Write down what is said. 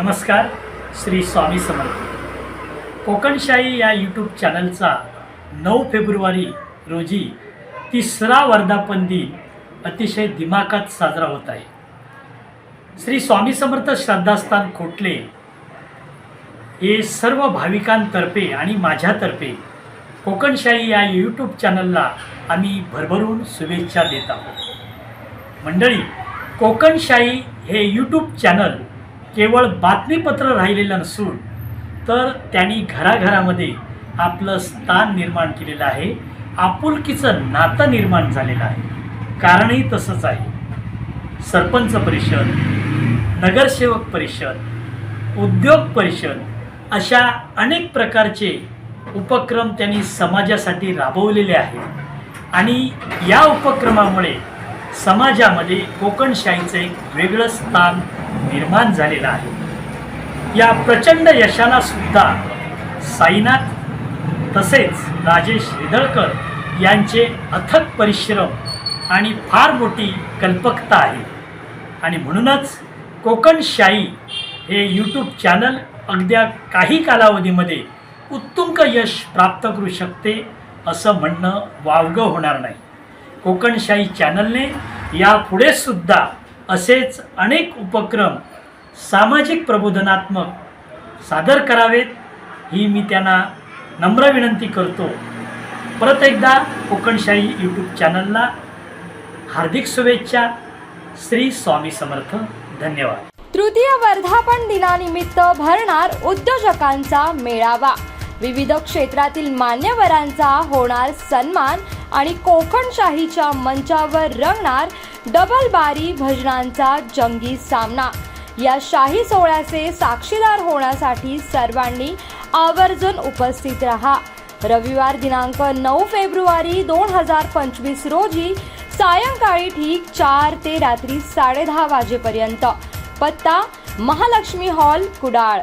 नमस्कार श्री स्वामी समर्थ. कोकणशाही या यूट्यूब चॅनलचा नऊ फेब्रुवारी रोजी तिसरा वर्धापन दिन अतिशय दिमाखात साजरा होत आहे. श्री स्वामी समर्थ श्रद्धास्थान खोटले हे सर्व भाविकांतर्फे आणि माझ्यातर्फे कोकणशाही या यूट्यूब चॅनलला आम्ही भरभरून शुभेच्छा देत आहोत. मंडळी कोकणशाही हे यूट्यूब चॅनल केवळ बातमीपत्र राहिलेलं नसून तर त्यांनी घराघरामध्ये आपलं स्थान निर्माण केलेलं आहे आपुलकीचं नातं निर्माण झालेलं आहे. कारणही तसंच आहे. सरपंच परिषद नगरसेवक परिषद उद्योग परिषद अशा अनेक प्रकारचे उपक्रम त्यांनी समाजासाठी राबवलेले आहेत. आणि या उपक्रमामुळे समाजामध्ये कोकणशाहीचं एक वेगळं स्थान निर्माण झालेलं आहे. या प्रचंड यशाला सुद्धा साईनाथ तसेच राजेश रिदळकर यांचे अथक परिश्रम आणि फार मोठी कल्पकता आहे. आणि म्हणूनच कोकणशाही हे यूट्यूब चॅनल अगद्या काही कालावधीमध्ये उत्तुंग यश प्राप्त करू शकते असं म्हणणं वावगं होणार नाही. कोकणशाही चॅनलने यापुढे सुद्धा असेच अनेक उपक्रम सामाजिक प्रबोधनात्मक सादर करावेत ही मी त्यांना नम्र विनंती करतो. परत एकदा कोकणशाही यूट्यूब चॅनलला हार्दिक शुभेच्छा. श्री स्वामी समर्थ. धन्यवाद. तृतीय वर्धापन दिनानिमित्त भरणार उद्योजकांचा मेळावा. विविध क्षेत्रातील मान्यवरांचा होणार सन्मान आणि कोकणशाहीच्या मंचावर रंगणार डबल बारी भजनांचा जंगी सामना. या शाही सोहळ्याचे साक्षीदार होण्यासाठी सर्वांनी आवर्जून उपस्थित रहा. रविवार दिनांक नऊ फेब्रुवारी दोन हजार पंचवीस रोजी सायंकाळी ठीक चार ते रात्री साडेदहा वाजेपर्यंत. पत्ता महालक्ष्मी हॉल कुडाळ.